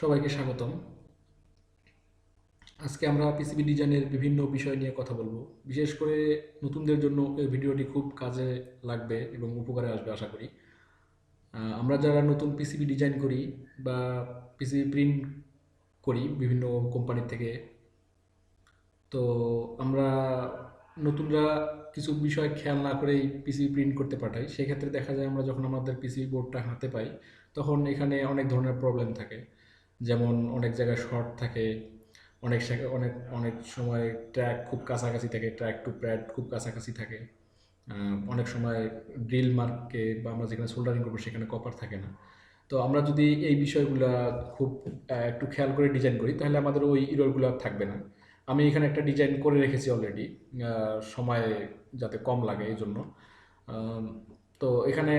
সবাইকে স্বাগতম। আজকে আমরা পিসিবি ডিজাইনের বিভিন্ন বিষয় নিয়ে কথা বলব। বিশেষ করে নতুনদের জন্য এই ভিডিওটি খুব কাজে লাগবে এবং উপকারে আসবে, আশা করি। আমরা যারা নতুন পিসিবি ডিজাইন করি বা পিসিবি প্রিন্ট করি বিভিন্ন কোম্পানির থেকে, তো আমরা নতুনরা কিছু বিষয় খেয়াল না করেই পিসিবি প্রিন্ট করতে পাঠাই। সেক্ষেত্রে দেখা যায় আমরা যখন আমাদের পিসিবি বোর্ডটা হাতে পাই, তখন এখানে অনেক ধরনের প্রবলেম থাকে। যেমন অনেক জায়গায় শর্ট থাকে, অনেক অনেক অনেক সময় ট্র্যাক খুব কাছাকাছি থাকে, ট্র্যাক টু প্যাড খুব কাছাকাছি থাকে। অনেক সময় ড্রিল মার্কে বা আমরা যেখানে সোল্ডারিং করব সেখানে কপার থাকে না। তো আমরা যদি এই বিষয়গুলো খুব একটু খেয়াল করে ডিজাইন করি, তাহলে আমাদের ওই ইরোরগুলো থাকবে না। আমি এখানে একটা ডিজাইন করে রেখেছি অলরেডি সময় যাতে কম লাগে এই জন্য তো এখানে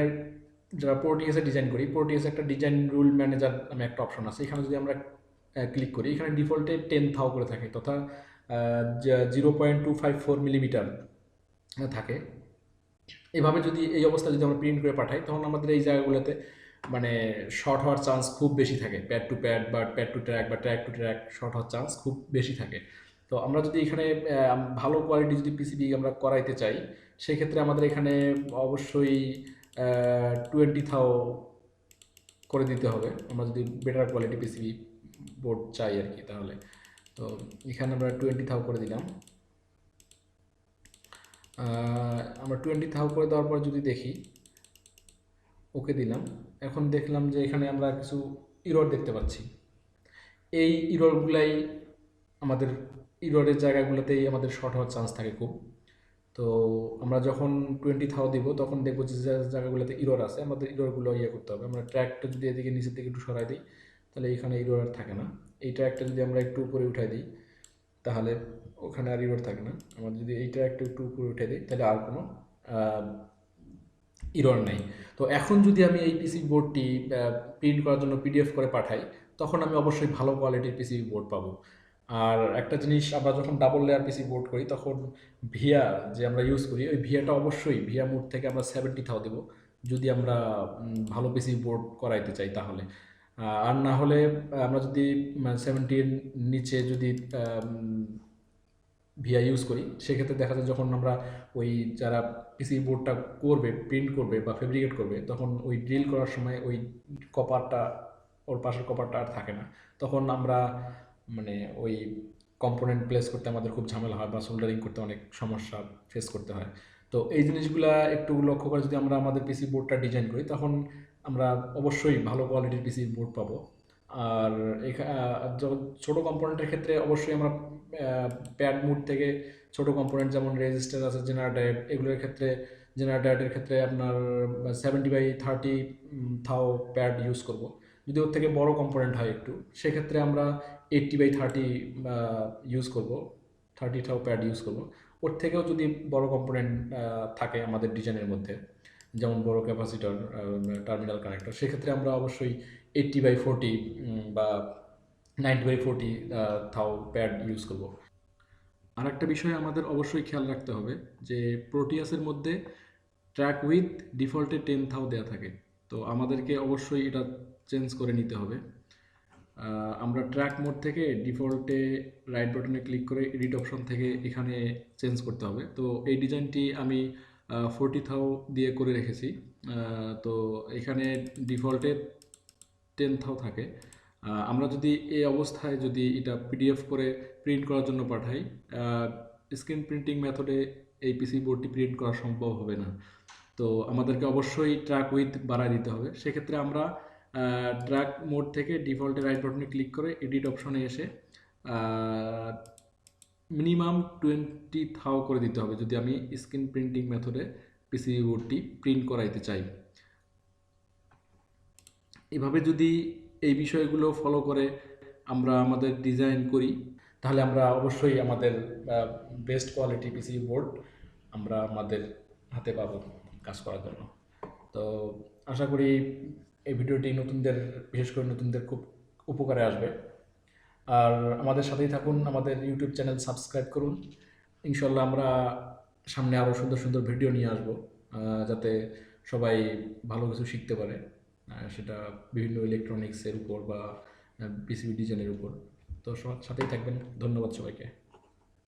যারা প্রোটিএসে ডিজাইন করি প্রোটিএসে একটা ডিজাইন রুল ম্যানেজার নামে একটা অপশন আছে। এখানে যদি আমরা ক্লিক করি, এখানে ডিফল্টে টেন থাও করে থাকে তথা zero point two five four millimetre থাকে। এভাবে যদি এই অবস্থা যদি আমরা প্রিন্ট করে পাঠাই, তখন আমাদের এই জায়গাগুলোতে মানে শর্ট হওয়ার চান্স খুব বেশি থাকে। প্যাড টু প্যাড বা প্যাড টু ট্র্যাক বা ট্র্যাক টু ট্র্যাক শর্ট হওয়ার চান্স খুব বেশি থাকে। তো আমরা যদি এখানে ভালো কোয়ালিটি যদি পিসিবি আমরা করাইতে চাই, সেক্ষেত্রে আমাদের এখানে অবশ্যই টোয়েন্টি থাও করে দিতে হবে। আমরা যদি বেটার কোয়ালিটি পিসিবি বোর্ড চাই আর কি তাহলে। তো এখানে আমরা টোয়েন্টি থাও করে দিলাম। আমরা টোয়েন্টি থাও করে দেওয়ার পর যদি দেখি, ওকে দিলাম। এখন দেখলাম যে এখানে আমরা কিছু ইরর দেখতে পাচ্ছি। এই ইররগুলাই আমাদের ইররের জায়গাগুলোতেই আমাদের শর্ট হওয়ার চান্স থাকে খুব। তো আমরা যখন টোয়েন্টি থাও দিব, তখন দেখব যে জায়গাগুলোতে ইরর আছে, আমাদের ইররগুলো ইয়ে করতে হবে। আমরা ট্র্যাকটা যদি এদিকে নিচের দিকে একটু সরাই দিই, তাহলে এখানে ইরর আর থাকে না। এই ট্র্যাকটা যদি আমরা একটু উপরে উঠাই দিই, তাহলে ওখানে আর ইরর থাকে না। আমরা যদি এই ট্র্যাকটা একটু উপরে উঠে দিই, তাহলে আর কোনো ইরর নেই। তো এখন যদি আমি এই পিসি বোর্ডটি প্রিন্ট করার জন্য পিডিএফ করে পাঠাই, তখন আমি অবশ্যই ভালো কোয়ালিটির পিসি বোর্ড পাবো। আর একটা জিনিস আমরা যখন ডাবল লেয়ার পিসি বোর্ড করি, তখন ভিয়া যে আমরা ইউজ করি, ওই ভিয়াটা অবশ্যই, ভিয়া মোড থেকে আমরা সেভেন্টি থাও দেবো। যদি আমরা ভালো পিসি বোর্ড করাইতে চাই তাহলে। আর না হলে আমরা যদি সেভেন্টির নিচে যদি ভিআই ইউজ করি, সেক্ষেত্রে দেখা যায় যখন আমরা ওই যারা পিসি বোর্ডটা করবে প্রিন্ট করবে বা ফেব্রিকেট করবে, তখন ওই ড্রিল করার সময় ওই কপারটা ওর পাশের কপারটা আর থাকে না। তখন আমরা মানে ওই কম্পোনেন্ট প্লেস করতে আমাদের খুব ঝামেলা হয় বা সোল্ডারিং করতে অনেক সমস্যা ফেস করতে হয়। তো এই জিনিসগুলা একটু লক্ষ্য করে যদি আমরা আমাদের পিসি বোর্ডটা ডিজাইন করি, তখন আমরা অবশ্যই ভালো কোয়ালিটির পিসি বোর্ড পাবো। আর ছোটো কম্পোনেন্টের ক্ষেত্রে অবশ্যই আমরা প্যাড মুড থেকে ছোট কম্পোনেন্ট যেমন রেজিস্টার আছে জেনারেটার এগুলোর ক্ষেত্রে জেনারেটারের ক্ষেত্রে আপনার seventy by thirty thou pad use করব। যদি ওর থেকে বড় কম্পোনেন্ট হয় একটু, সেক্ষেত্রে আমরা এইট্টি বাই থার্টি ইউজ করব। থার্টি থাও প্যাড ইউজ করব। ওর থেকেও যদি বড় কম্পোনেন্ট থাকে আমাদের ডিজাইনের মধ্যে, যেমন বড় ক্যাপাসিটর টার্মিনাল কানেক্টর সেক্ষেত্রে আমরা অবশ্যই এইটটি বাই ফোরটি বা ninety by forty thou pad use করব। আর একটা বিষয় আমাদের অবশ্যই খেয়াল রাখতে হবে যে প্রোটিয়াসের মধ্যে ট্র্যাক উইথ ডিফল্টে টেন থাও দেওয়া থাকে। তো আমাদেরকে অবশ্যই এটা চেঞ্জ করে নিতে হবে। আমরা ট্র্যাক মোড থেকে ডিফল্টে রাইট বাটনে ক্লিক করে এডিট অপশন থেকে এখানে চেঞ্জ করতে হবে। তো এই ডিজাইনটি আমি ফোরটি থাও দিয়ে করে রেখেছি। তো এখানে ডিফল্টে টেন থাও থাকে। আমরা যদি এই অবস্থায় যদি এটা পিডিএফ করে প্রিন্ট করার জন্য পাঠাই স্ক্রিন প্রিন্টিং মেথডে এই পিসি বোর্ডটি প্রিন্ট করা সম্ভব হবে না। তো আমাদেরকে অবশ্যই ট্র্যাক উইথ বাড়ায় দিতে হবে। সেক্ষেত্রে আমরা ট্র্যাক মোড থেকে ডিফল্টে রাইট বাটনে ক্লিক করে এডিট অপশনে এসে মিনিমাম টোয়েন্টি থাও করে দিতে হবে যদি আমি স্ক্রিন প্রিন্টিং মেথডে পিসি বোর্ডটি প্রিন্ট করাইতে চাই। এভাবে যদি এই বিষয়গুলো ফলো করে আমরা আমাদের ডিজাইন করি, তাহলে আমরা অবশ্যই আমাদের বেস্ট কোয়ালিটি পিসি বোর্ড আমরা আমাদের হাতে পাবো কাজ করার জন্য। তো আশা করি এই ভিডিওটি নতুনদের, বিশেষ করে নতুনদের খুব উপকারে আসবে। আর আমাদের সাথেই থাকুন, আমাদের ইউটিউব চ্যানেল সাবস্ক্রাইব করুন। ইনশাল্লাহ আমরা সামনে আরও সুন্দর সুন্দর ভিডিও নিয়ে আসব যাতে সবাই ভালো কিছু শিখতে পারে সেটা বিভিন্ন ইলেকট্রনিক্সের উপর বা পিসিবি ডিজাইনের উপর। তো সাথেই থাকবেন। ধন্যবাদ সবাইকে।